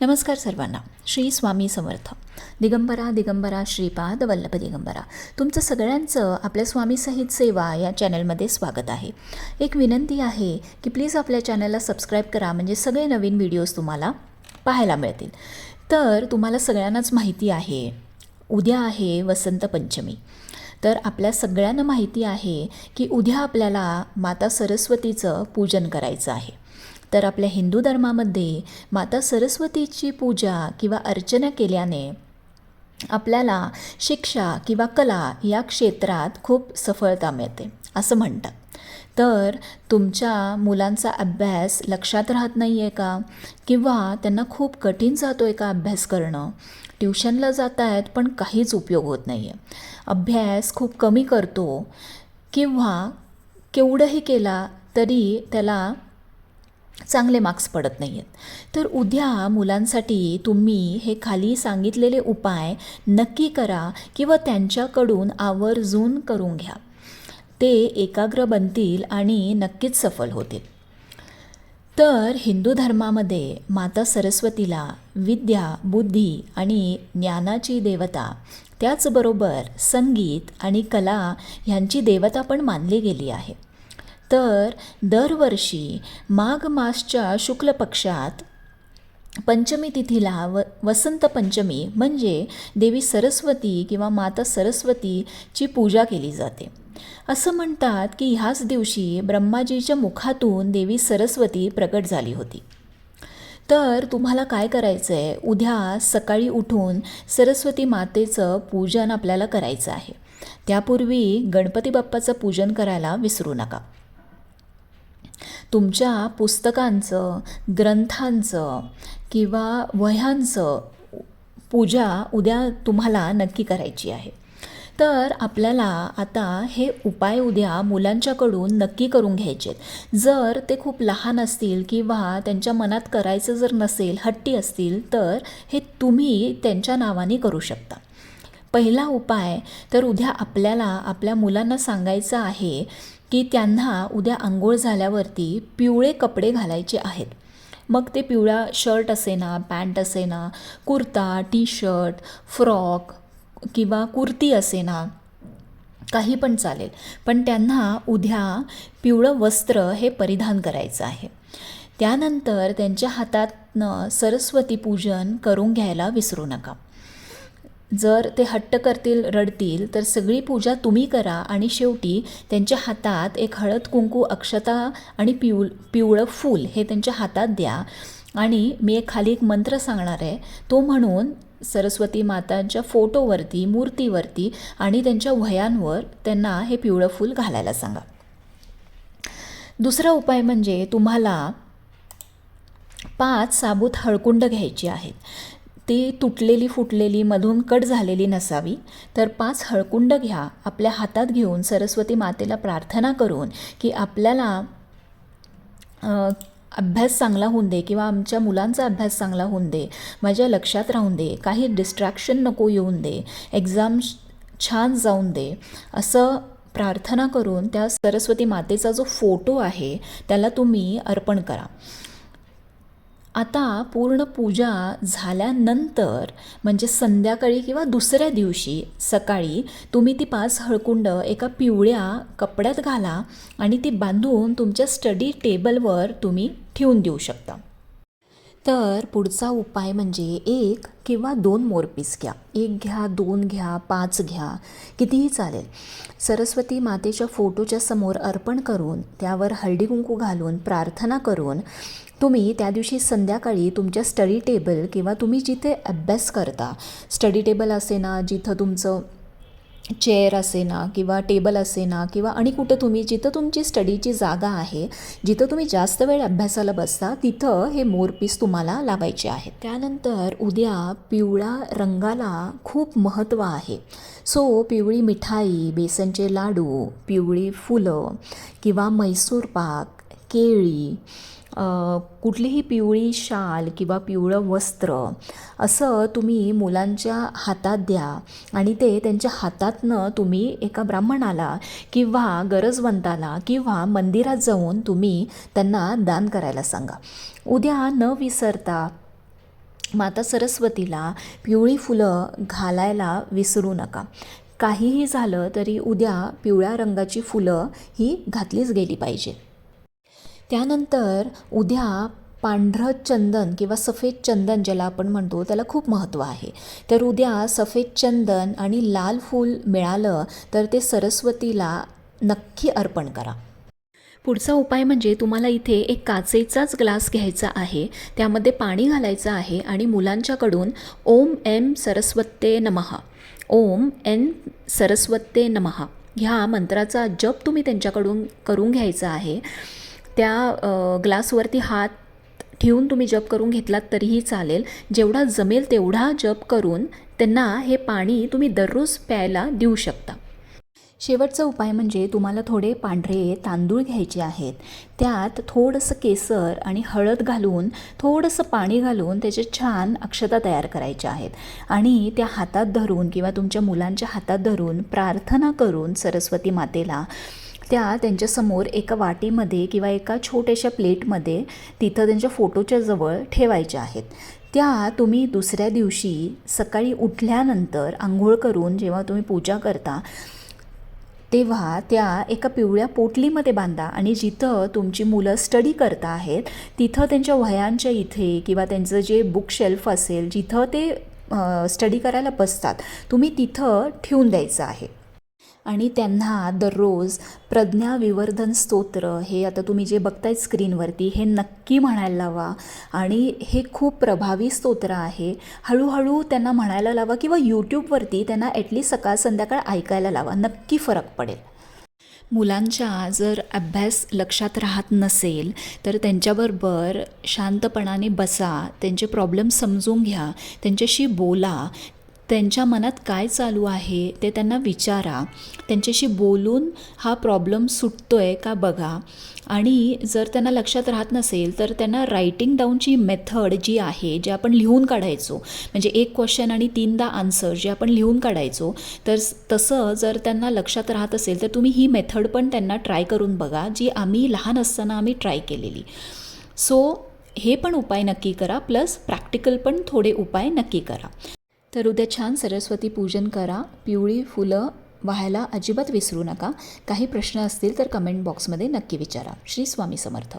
नमस्कार सर्वांना. श्री स्वामी समर्थ. दिगंबरा दिगंबरा श्रीपाद वल्लभ दिगंबरा. तुमचं सगळ्यांचं आपल्या स्वामी सहित सेवा या चॅनलमध्ये स्वागत आहे. एक विनंती आहे की प्लीज आपल्या चॅनलला सबस्क्राईब करा म्हणजे सगळे नवीन व्हिडिओज तुम्हाला पाहायला मिळतील. तर तुम्हाला सगळ्यांनाच माहिती आहे उद्या आहे वसंत पंचमी. तर आपल्या सगळ्यांना माहिती आहे की उद्या आपल्याला माता सरस्वतीचं पूजन करायचं आहे. तर आपल्या हिंदू धर्मामध्ये माता सरस्वतीची पूजा किंवा अर्चना केल्याने आपल्याला शिक्षा किंवा कला या क्षेत्रात खूप सफळता मिळते असं म्हणतात. तर तुमच्या मुलांचा अभ्यास लक्षात राहत नाही आहे का? किंवा त्यांना खूप कठीण जातो आहे का अभ्यास करणं? ट्युशनला जात आहेत पण काहीच उपयोग होत नाही आहे अभ्यास खूप कमी करतो. किंवा केवढंही केला तरी त्याला चांगले मार्क्स पडत नाही आहेत तर उद्या मुलांसाठी तुम्ही हे खाली सांगितलेले उपाय नक्की करा किंवा त्यांच्याकडून आवर्जून करून घ्या. ते एकाग्र बनतील आणि नक्कीच सफल होतील. तर हिंदू धर्मामध्ये माता सरस्वतीला विद्या बुद्धी आणि ज्ञानाची देवता त्याचबरोबर संगीत आणि कला ह्यांची देवता पण मानली गेली आहे. तर दरवर्षी माघ मासच्या शुक्ल पक्षात पंचमी तिथीला व वसंत पंचमी म्हणजे देवी सरस्वती किंवा माता सरस्वतीची पूजा केली जाते. असं म्हणतात की ह्याच दिवशी ब्रह्माजीच्या मुखातून देवी सरस्वती प्रकट झाली होती. तर तुम्हाला काय करायचं आहे उद्या सकाळी उठून सरस्वती मातेचं पूजन आपल्याला करायचं आहे. त्यापूर्वी गणपती बाप्पाचं पूजन करायला विसरू नका. तुमच्या पुस्तकांचं ग्रंथांचं किंवा वह्यांचं पूजा उद्या तुम्हाला नक्की करायची आहे. तर आपल्याला आता हे उपाय उद्या मुलांच्याकडून नक्की करून घ्यायचे जर ते खूप लहान असतील किंवा त्यांच्या मनात करायचं जर नसेल हट्टी असतील तर हे तुम्ही त्यांच्या नावाने करू शकता. पहिला उपाय तर उद्या आपल्याला आपल्या मुलांना सांगायचं आहे की त्यांना उद्या आंघोळ झाल्यावरती पिवळे कपडे घालायचे आहेत. मग ते पिवळा शर्ट असेना पॅन्ट असेना कुर्ता टी शर्ट फ्रॉक किंवा कुर्ती असेना काही पण चालेल. पण त्यांना उद्या पिवळं वस्त्र हे परिधान करायचं आहे. त्यानंतर त्यांच्या हातातनं सरस्वती पूजन करून घ्यायला विसरू नका. जर ते हट्ट करतील रडतील तर सगळी पूजा तुम्ही करा आणि शेवटी त्यांच्या हातात एक हळद कुंकू अक्षता आणि पिव पिवळं फूल हे त्यांच्या हातात द्या. आणि मी एक खाली एक मंत्र सांगणार आहे. तो म्हणून सरस्वती मातांच्या फोटोवरती मूर्तीवरती आणि त्यांच्या वह्यांवर त्यांना हे पिवळं फूल घालायला सांगा. दुसरा उपाय म्हणजे तुम्हाला पाच साबूत हळकुंड घ्यायची आहेत. ती तुटलेली फुटलेली मधून कट झालेली नसावी तर पाच हळकुंड घ्या आपल्या हातात घेऊन सरस्वती मातेला प्रार्थना करून की आपल्याला अभ्यास चांगला होऊन दे किंवा आमच्या मुलांचा अभ्यास चांगला होऊन दे माझ्या लक्षात राहून दे काही डिस्ट्रॅक्शन नको येऊन दे एक्झाम छान जाऊन दे असं प्रार्थना करून त्या सरस्वती मातेचा जो फोटो आहे त्याला तुम्ही अर्पण करा. आता पूर्ण पूजा झाल्यानंतर म्हणजे संध्याकाळी किंवा दुसऱ्या दिवशी सकाळी तुम्ही ती पाच हळकुंड एका पिवळ्या कपड्यात घाला आणि ती बांधून तुमच्या स्टडी टेबलवर तुम्ही ठेवून देऊ शकता. तर पुढचा उपाय म्हणजे एक किंवा दोन मोरपीस घ्या. एक घ्या दोन घ्या पाच घ्या कितीही चालेल. सरस्वती मातेच्या फोटोच्या समोर अर्पण करून त्यावर हळदी कुंकू घालून प्रार्थना करून तुम्ही त्या दिवशी संध्याकाळी तुमच्या स्टडी टेबल किंवा तुम्ही जिथे अभ्यास करता स्टडी टेबल असे ना जिथं तुमचं चेअर असे ना किंवा टेबल असे ना किंवा आणि कुठं तुम्ही जिथं तुमची स्टडीची जागा आहे जिथं तुम्ही जास्त वेळ अभ्यासाला बसता तिथं हे मोरपीस तुम्हाला लावायचे आहेत. त्यानंतर उद्या पिवळा रंगाला खूप महत्त्व आहे. सो पिवळी मिठाई बेसनचे लाडू पिवळी फुलं किंवा मैसूर पाक केळी कुठलीही पिवळी शाल किंवा पिवळं वस्त्र असं तुम्ही मुलांच्या हातात द्या आणि ते त्यांच्या हातातनं तुम्ही एका ब्राह्मणाला किंवा गरजवंताला किंवा मंदिरात जाऊन तुम्ही त्यांना दान करायला सांगा. उद्या न विसरता माता सरस्वतीला पिवळी फुलं घालायला विसरू नका. काहीही झालं तरी उद्या पिवळ्या रंगाची फुलं ही घातलीच गेली पाहिजेत त्यानंतर उद्या पांढरं चंदन किंवा सफेद चंदन ज्याला आपण म्हणतो त्याला खूप महत्त्व आहे. तर उद्या सफेद चंदन आणि लाल फूल मिळालं तर ते सरस्वतीला नक्की अर्पण करा. पुढचा उपाय म्हणजे तुम्हाला इथे एक काचेचाच ग्लास घ्यायचा आहे. त्यामध्ये पाणी घालायचं आहे आणि मुलांच्याकडून ओम एम सरस्वते नमः. ओम एन सरस्वते नमः. ह्या मंत्राचा जप तुम्ही त्यांच्याकडून करून घ्यायचा आहे. त्या ग्लासवरती हात ठेवून तुम्ही जप करून घेतलात तरीही चालेल. जेवढा जमेल तेवढा जप करून त्यांना हे पाणी तुम्ही दररोज प्यायला देऊ शकता. शेवटचा उपाय म्हणजे तुम्हाला थोडे पांढरे तांदूळ घ्यायचे आहेत. त्यात थोडंसं केसर आणि हळद घालून थोडंसं पाणी घालून त्याचे छान अक्षता तयार करायच्या आहेत. आणि त्या हातात धरून किंवा तुमच्या मुलांच्या हातात धरून प्रार्थना करून सरस्वती मातेला त्या त्यांच्यासमोर एका वाटीमध्ये किंवा एका छोट्याशा प्लेटमध्ये तिथं त्यांच्या फोटोच्या जवळ ठेवायच्या आहेत. त्या तुम्ही दुसऱ्या दिवशी सकाळी उठल्यानंतर आंघोळ करून जेव्हा तुम्ही पूजा करता तेव्हा त्या एका पिवळ्या पोटलीमध्ये बांधा आणि जिथं तुमची मुलं स्टडी करता आहेत तिथं त्यांच्या वह्यांच्या इथे किंवा त्यांचं जे बुक शेल्फ असेल जिथं ते स्टडी करायला बसतात तुम्ही तिथं ठेवून द्यायचं आहे. आणि त्यांना दररोज प्रज्ञाविवर्धन स्तोत्र हे आता तुम्ही जे बघताय स्क्रीनवरती हे नक्की म्हणायला लावा. आणि हे खूप प्रभावी स्तोत्र आहे. हळूहळू त्यांना म्हणायला लावा किंवा यूट्यूबवरती त्यांना ॲटलीस्ट सकाळ संध्याकाळ ऐकायला लावा. नक्की फरक पडेल. मुलांच्या जर अभ्यास लक्षात राहत नसेल तर त्यांच्याबरोबर शांतपणाने बसा त्यांचे प्रॉब्लेम समजून घ्या त्यांच्याशी बोला त्यांच्या मनात काय चालू आहे ते त्यांना विचारा. त्यांच्याशी बोलून हा प्रॉब्लेम सुटतो आहे का बघा. आणि जर त्यांना लक्षात राहत नसेल तर त्यांना रायटिंग डाऊनची मेथड जी आहे जे आपण लिहून काढायचो म्हणजे एक क्वेश्चन आणि तीनदा आन्सर जे आपण लिहून काढायचो तर तसं जर त्यांना लक्षात राहत असेल तर तुम्ही ही मेथड पण त्यांना ट्राय करून बघा जी आम्ही लहान असताना आम्ही ट्राय केलेली. सो हे पण उपाय नक्की करा प्लस प्रॅक्टिकल पण थोडे उपाय नक्की करा. तर उद्या छान सरस्वती पूजन करा. पिवळी फुलं व्हायला अजिबात विसरू नका. काही प्रश्न असतील तर कमेंट बॉक्समध्ये नक्की विचारा. श्री स्वामी समर्थ.